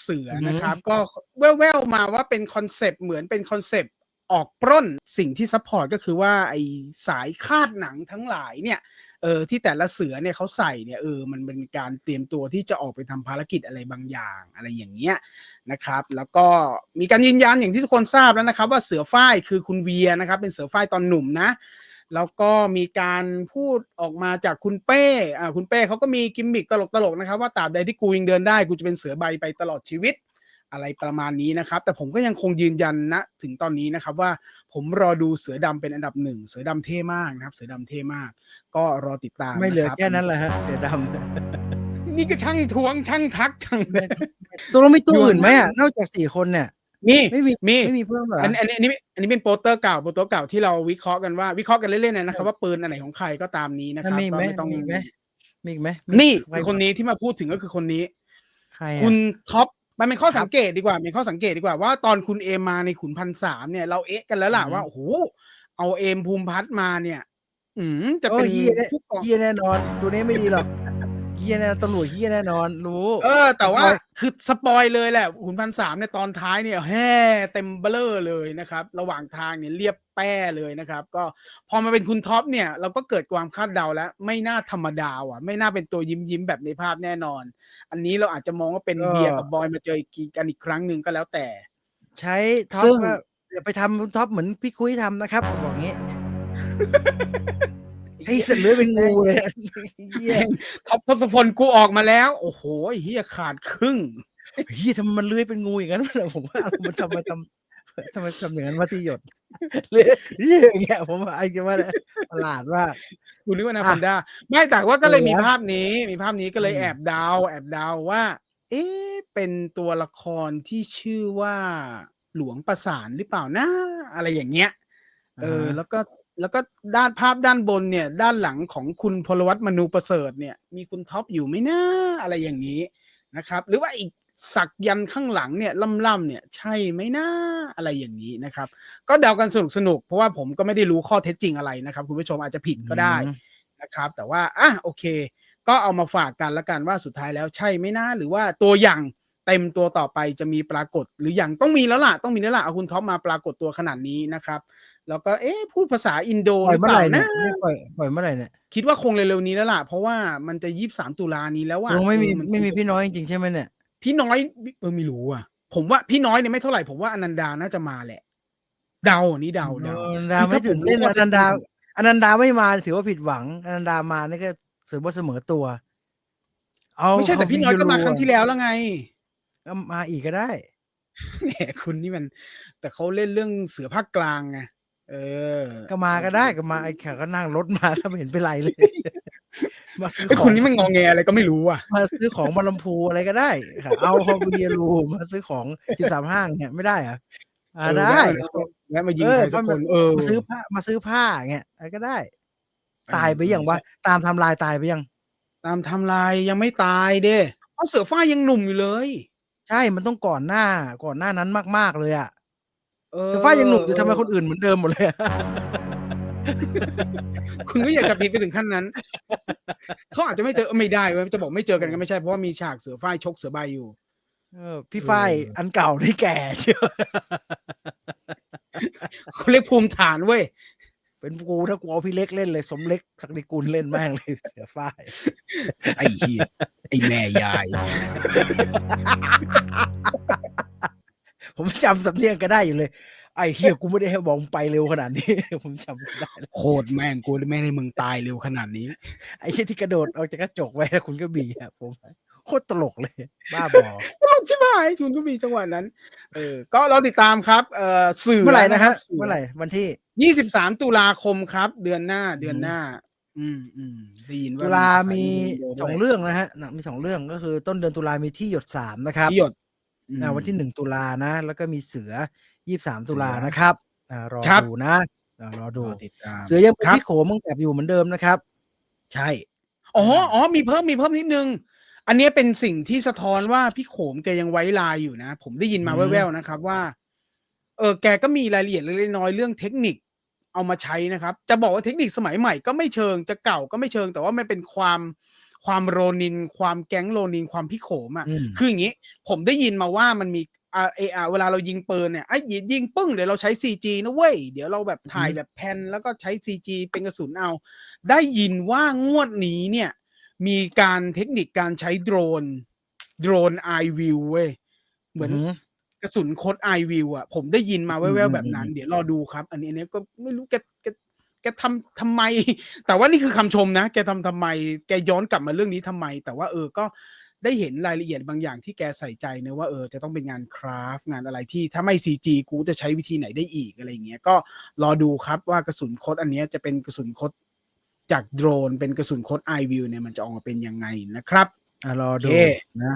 เสืออือฮึนะครับ ก็แว่วๆมาว่าเป็นคอนเซปต์เหมือนเป็นคอนเซปต์ออกปล้นสิ่งที่ซัพพอร์ตก็คือว่าไอสายคาดหนังทั้งหลายเนี่ยเออที่แต่ละเสือเนี่ยเขาใส่เนี่ยเออมันเป็นการเตรียมตัวที่จะออกไปทำภารกิจอะไรบางอย่างอะไรอย่างเงี้ยนะครับ แล้วก็มีการยืนยันอย่างที่ทุกคนทราบแล้วนะครับ ว่าเสือฝ้ายคือคุณเวียนะครับ เป็นเสือฝ้ายตอนหนุ่มนะ แล้วก็มีการพูดออกมาจากคุณเป้อ่าคุณเป้เขาก็มีกิมมิคตลกๆนะครับ ว่าตราบใดที่กูยังเดินได้กูจะเป็นเสือใบไปตลอดชีวิตอะไรประมาณนี้นะครับ แต่ผมก็ยังคงยืนยันนะถึงตอนนี้นะครับว่าผมรอดูเสือดำเป็นอันดับหนึ่งเสือดำเท่มากนะครับ เสือดำเท่มาก ก็รอติดตามไม่เหลือนะรับแค่นั้นแหละฮะเสือดนี่ก็ช่างทวงช่างทักช่างเลยำตัวเราไม่ตัวอยู่อื่นไหมนะอะนอกจากสี่คนเนี่ย นี่ไม่มีมีไม่มีเพิ่มเหรออันอันนี้อันนี้อันนี้เป็นโปสเตอร์เก่าโปสเตอร์เก่าที่เราวิเคราะห์กันว่าวิเคราะห์กันเล่นๆนะครับ ว่าปืนอันไหนของใครก็ตามนี้นะครับมีอีกก็ไหมไม่ต้องมีอีกไหมมีอีกไหมนี่ใครคือคนนี้ที่มาพูดถึงก็คือคนนี้ใครอะคุณท็อปมันเป็นข้อครับสังเกตดีกว่าเป็นข้อสังเกตดีกว่าว่าตอนคุณเอมมาในขุนพันสามเนี่ยเราเอ๊ะกันแล้วล่ะอืมว่าโอ้โหเอาเอมภูมิพัฒน์มาเนี่ย อืมจะโอ้เป็นเฮียแน่ผู้กองเฮียแน่นอน ตัวนี้ไม่ดีหรอก เฮียแน่ตำรวจเฮียแน่นอนรู้เออ แต่ว่าคือสปอยเลยแหละขุนพันสามเนี่ยตอนท้ายเนี่ยแห่เต็มเบลอเลยนะครับ ระหว่างทางเนี่ยเรียบแป้เลยนะครับ ก็พอมาเป็นคุณท็อปเนี่ย เราก็เกิดความคาดเดาแล้ว ไม่น่าธรรมดาว่ะ ไม่น่าเป็นตัวยิ้มยิ้มแบบในภาพแน่นอน อันนี้เราอาจจะมองว่าเป็นเบียร์กับบอยมาเจออีกกันอีกครั้งหนึ่งก็แล้วแต่ ใช้ท็อปก็อย่าไปทำคุณท็อปเหมือนพี่คุยทำนะครับบอกงี้ ให้เสร็จเลยเป็นงูเลยเฮียท็อปทศพลกูออกมาแล้ว โอ้โหไอ้เฮียขาดครึ่งเฮียทำไมมันเลื้อยเป็นงูอย่างนั้นวะผมว่ามันทำไมทำทำไมทำอย่างนั้นวะที่หยดเลื้อยเลื้อยอย่างเงี้ยผมว่าไอ้จะว่าประหลาดมากกูนึกว่านาอะคอนด้าไม่แต่ว่าก็เลยเสือมีภาพนี้ มีภาพนี้ก็เลยอืมแอบเดาแอบเดาว่า เอ๊ะเป็นตัวละครที่ชื่อว่าหลวงประสานหรือเปล่านะ อะไรอย่างเงี้ย เออ แล้วก็ แล้วก็ด้านภาพด้านบนเนี่ย ด้านหลังของคุณพลวัตมนูประเสริฐเนี่ย มีคุณท็อปอยู่ไหมนะอะไรอย่างนี้นะครับ หรือว่าอีกสักยันต์ข้างหลังเนี่ยล่ำๆเนี่ย ใช่ไหมนะอะไรอย่างนี้นะครับ ก็เดากันสนุกสนุกๆเพราะว่าผมก็ไม่ได้รู้ข้อเท็จจริงอะไรนะครับ คุณผู้ชมอาจจะผิดก็ได้อืมนะครับ แต่ว่าอะโอเค ก็เอามาฝากกันละกันว่าสุดท้ายแล้วใช่ไหมนะหรือว่าตัวอย่าง เต็มตัวต่อไปจะมีปรากฏ หรืออย่างต้องมีแล้วล่ะต้องมีแล้วล่ะเอาคุณท็อปมาปรากฏตัวขนาดนี้นะครับ แล้วก็เอ๊ะพูดภาษาอินโดปล่หอยรือเมื่เปอไหล่าร่เนี่ยนะไม่ปล่อยปล่อยเมื่อไหร่เนี่ยคิดว่าคงเร็วๆนี้แล้วล่ะ เพราะว่ามันจะยี่สามตุลานี้แล้วว่าลุงไม่มีเออไม่มีคงจะพี่น้อยจริงๆใช่ไหมเนี่ยพี่น้อยเออไม่รู้อะ ผมว่าพี่น้อยเนี่ยไม่เท่าไหร่ผมว่าอนันดาน่าจะมาแหละ เดาอันนี้เดาเดาอนันดาไม่ตื่นเต้นคืออถ้าผมรู้นันดาข้อเท็จจริงอนันดาไม่มาถือว่าผิดหวังอนันดามานี่ก็ถือว่าเสมอตัว เอาไม่ใช่แต่พี่น้อยก็มาครั้งที่แล้วแล้วไง ก็มาอีกก็ได้ แหมคุณนี่มัน แต่เขาเล่นเรื่องเสือภาคกลางไงเออ ก็มาก็ได้ก็มาไอ้แขกก็นั่งรถมาถ้าไม่เห็นเป็นไรเลย มาซื้อไอ้ขคุอณงนี่มันงอแงอะไรก็ไม่รู้อะ มาซื้อของมาลำพูอะไรก็ได้ค่ะเอาฮอบีรูมาซื้อของสิบสามห้างเนี่ยไม่ได้เหรอะอ่าเออได้ แวะมายิงเออใครสักคนเออมาซื้อผ้ามาซื้อผ้าเงี้ยอะไรก็ได้ ตายไปยังวะตามไทำลายตายไปยัง ตามไทำลายยังไม่ตายเด้เพราะเสือฝ้ายยังหนุ่มอยู่เลย ใช่ มันต้องก่อนหน้า ก่อนหน้านั้นมาก ๆ เลยอะเออ เสื้อฟ้ายังหนุ่มอยู่ทำไมคนอื่นเหมือนเดิมหมดเลยอะ คุณก็อยากจะพีดไปถึงขั้นนั้น เขาอาจจะไม่เจอไม่ได้เว้ยจะบอกไม่เจอกันก็ไม่ใช่เพราะว่ามีฉากเสือฝ้ายชกเสือใบอยู่ เออพี่ฝ้ายเอออั อันเก่าที่แก่เชียว เขาเรียกภูมิฐานเว้ยเป็นกูถ้ากูเอาพี่เล็กเล่นเลย สมเล็กศักดิกุลเล่นแม่งเลย เสือฝ้าย ไอ้เฮีย ไอ้แม่ยาย ผมจำสำเนียงก็ได้อยู่เลย ไอ้เฮียกูไม่ได้ให้บอกมึงไปเร็วขนาดนี้ ผมจำได้เลยโคตรแม่งกูแม่งให้มึงตายเร็วขนาดนี้ ไอ้เฮียที่กระโดดออกจากกระจกไว้แล้วคุณก็บีอะผมโคตรตลกเลย บ้าบอตลกชิบหายชุนก็มีจังหวะนั้น เออ ก็เราติดตามครับ เอ่อสื่อเมื่อไหร่นะฮะสื่เมื่อไหร่วันที่ยี่สิบสามตุลาคมครับ เดือนหน้าเดือนหน้า อืมอืมได้ยินว่าตุลาภษมีนโดด้วยสองเรื่องนะฮะหนังมีสองเรื่องก็คือ ต้นเดือนตุลามีที่หยดสามนะครับที่หยดอืมอ่าวันที่หนึ่งตุลานะ แล้วก็มีเสือยี่สามตุลาเสือนะครับอ่ารอครับดูนะอ่ารอดูรอติดตามเสือยังเป็นครับพี่โขมึงแบบอยู่เหมือนเดิมนะครับ ใช่อ๋ออ๋อมีเพิ่มมีเพิ่มนิดนึง อันเนี้ยเป็นสิ่งที่สะท้อนว่าพี่โขมแกยังไว้ลายอยู่นะ ผมได้ยินมาอืมแว่วๆนะครับว่า เออแกก็มีรายละเอียดเล็กๆน้อยๆเรื่องเทคนิค เอามาใช้นะครับ จะบอกว่าเทคนิคสมัยใหม่ก็ไม่เชิงจะเก่าก็ไม่เชิง แต่ว่ามันเป็นความความโรนิน ความแก๊งโรนินความพิโขมอะอืมคืออย่างนี้ ผมได้ยินมาว่ามันมีอ่าเออาเวลาเรายิงปืนเนี่ยไอ้ยิงยิงปึ้งเดี๋ยวเราใช้ CG นะเว้ย เดี๋ยวเราแบบถ่ายอือฮึแบบแพนแล้วก็ใช้ CG เป็นกระสุนเอา ได้ยินว่างวดนี้เนี่ย มีการเทคนิคการใช้โดรน โดรน i v i e w เว้ย เหมือนอืมก ระสุนโคด i v i e w อะผมได้ยินมาแว่วๆแบบนั้นอืมเดี๋ยวรอดูครับ อันนี้อันนี้ก็ไม่รู้แกแกแกทำทำไม แต่ว่านี่คือคำชมนะ แกทำทำไม แกย้อนกลับมาเรื่องนี้ทำไม แต่ว่าเออก็ได้เห็นรายละเอียดบางอย่างที่แกใส่ใจเนะว่าเออจะต้องเป็นงานคราฟต์งานอะไรที่ถ้าไม่ CG กูจะใช้วิธีไหนได้อีกอะไรอย่างเงี้ยก็รอดูครับว่ากระสุนโคดอันเนี้ยจะเป็นกระสุนโคดจากโดรนเป็นกระสุนโคด i v i e w เนี่ยมันจะออกมาเป็นยังไงนะครับอะรอโอดูเคนะ